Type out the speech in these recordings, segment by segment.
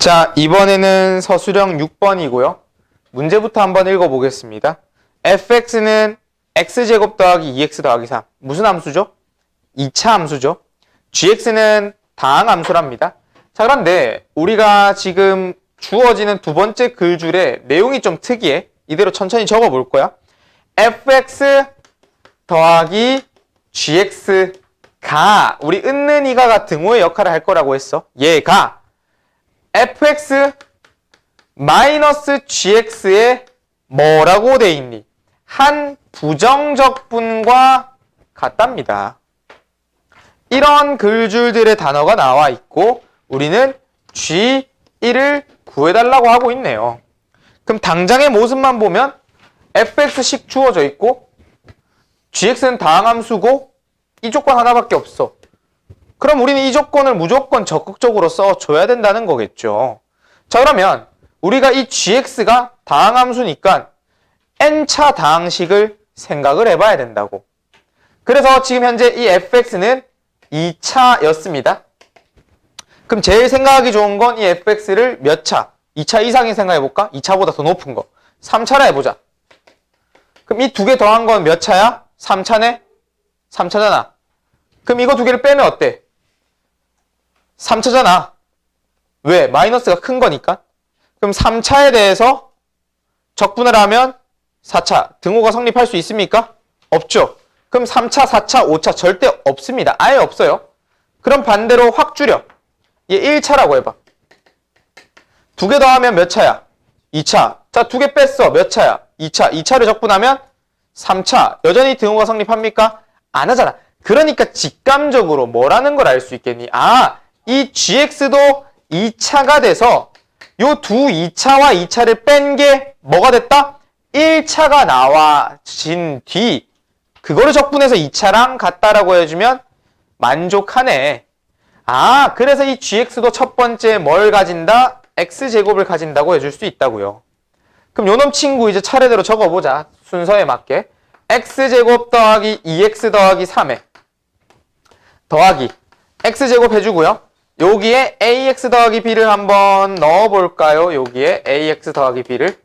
자, 이번에는 서술형 6번이고요. 문제부터 한번 읽어보겠습니다. fx는 x제곱 더하기 2x 더하기 3. 무슨 함수죠? 2차 함수죠. gx는 다항 함수랍니다. 자, 그런데 우리가 지금 주어지는 두 번째 글줄에 내용이 좀 특이해. 이대로 천천히 적어볼 거야. fx 더하기 gx가 우리 은는 이가가 등호의 역할을 할 거라고 했어. 얘가 fx 마이너스 gx에 뭐라고 돼 있니? 한 부정적분과 같답니다. 이런 글줄들의 단어가 나와 있고 우리는 g1을 구해달라고 하고 있네요. 그럼 당장의 모습만 보면 fx식 주어져 있고 gx는 다항함수고 이 조건 하나밖에 없어. 그럼 우리는 이 조건을 무조건 적극적으로 써줘야 된다는 거겠죠. 자 그러면 우리가 이 gx가 다항함수니까 n차 다항식을 생각을 해봐야 된다고. 그래서 지금 현재 이 fx는 2차였습니다. 그럼 제일 생각하기 좋은 건 이 fx를 몇 차? 2차 이상인 생각해볼까? 2차보다 더 높은 거. 3차라 해보자. 그럼 이 두 개 더한 건 몇 차야? 3차네? 3차잖아. 그럼 이거 두 개를 빼면 어때? 3차잖아. 왜? 마이너스가 큰 거니까. 그럼 3차에 대해서 적분을 하면 4차 등호가 성립할 수 있습니까? 없죠. 그럼 3차, 4차, 5차 절대 없습니다. 아예 없어요. 그럼 반대로 확 줄여. 얘 1차라고 해봐. 두 개 더하면 몇 차야? 2차. 자, 두 개 뺐어. 몇 차야? 2차. 2차를 적분하면 3차. 여전히 등호가 성립합니까? 안 하잖아. 그러니까 직감적으로 뭐라는 걸 알 수 있겠니? 아, 이 gx도 2차가 돼서 요 두 2차와 2차를 뺀 게 뭐가 됐다? 1차가 나와진 뒤 그거를 적분해서 2차랑 같다라고 해주면 만족하네. 아, 그래서 이 gx도 첫 번째 뭘 가진다? x제곱을 가진다고 해줄 수 있다고요. 그럼 요놈 친구 이제 차례대로 적어보자. 순서에 맞게. x제곱 더하기 2x 더하기 3에 더하기 x제곱 해주고요. 여기에 ax 더하기 b를 한번 넣어볼까요? 여기에 ax 더하기 b를.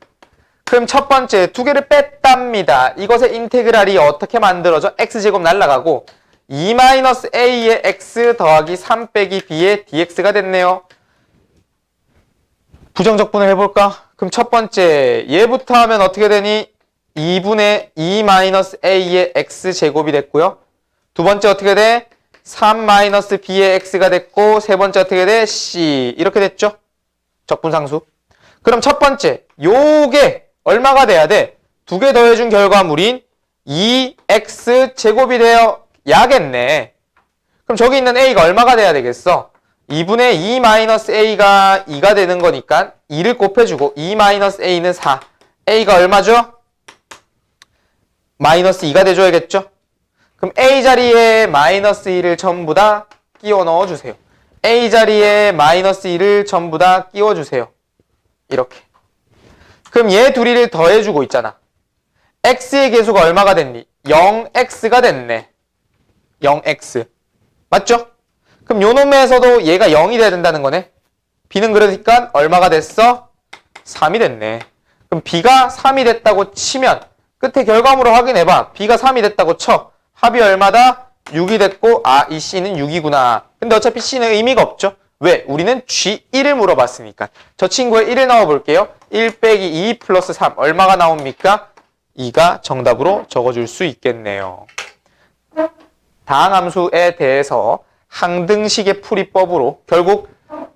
그럼 첫 번째 두 개를 뺐답니다. 이것의 인테그랄이 어떻게 만들어져? x제곱 날라가고 2-a의 x 더하기 3 빼기 b의 dx가 됐네요. 부정적분을 해볼까? 그럼 첫 번째 얘부터 하면 어떻게 되니? 2분의 2-a의 x제곱이 됐고요. 두 번째 어떻게 돼? 3-b의 x가 됐고 세 번째 어떻게 돼? c 이렇게 됐죠? 적분상수. 그럼 첫 번째 요게 얼마가 돼야 돼? 두 개 더해준 결과물인 2x 제곱이 되어 야겠네. 그럼 저기 있는 a가 얼마가 돼야 되겠어? 2분의 2 마이너스 a가 2가 되는 거니까 2를 곱해주고 2 마이너스 a는 4. a가 얼마죠? 마이너스 2가 돼줘야겠죠? 그럼 a 자리에 마이너스 2를 전부 다 끼워 넣어주세요. a 자리에 마이너스 2를 전부 다 끼워주세요. 이렇게. 그럼 얘 둘이를 더해주고 있잖아. x의 계수가 얼마가 됐니? 0x가 됐네. 0x. 맞죠? 그럼 요 놈에서도 얘가 0이 돼야 된다는 거네. b는 그러니까 얼마가 됐어? 3이 됐네. 그럼 b가 3이 됐다고 치면 끝에 결과물을 확인해봐. b가 3이 됐다고 쳐. 합이 얼마다? 6이 됐고 아 이 c는 6이구나. 근데 어차피 c는 의미가 없죠. 왜? 우리는 G1을 물어봤으니까. 저 친구의 1을 넣어볼게요. 1 빼기 2 플러스 3 얼마가 나옵니까? 2가 정답으로 적어줄 수 있겠네요. 다항함수에 대해서 항등식의 풀이법으로 결국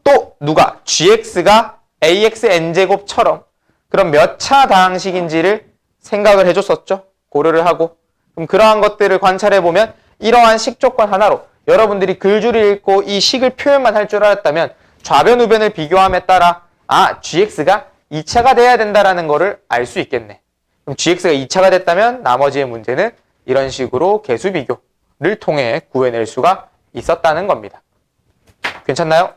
또 누가 gx가 ax n제곱처럼 그럼 몇 차 다항식인지를 생각을 해줬었죠. 고려를 하고 그럼 그러한 것들을 관찰해 보면 이러한 식조건 하나로 여러분들이 글줄을 읽고 이 식을 표현만 할 줄 알았다면 좌변 우변을 비교함에 따라 아 gx가 2차가 돼야 된다라는 거를 알수 있겠네. 그럼 gx가 2차가 됐다면 나머지의 문제는 이런 식으로 개수 비교를 통해 구해낼 수가 있었다는 겁니다. 괜찮나요?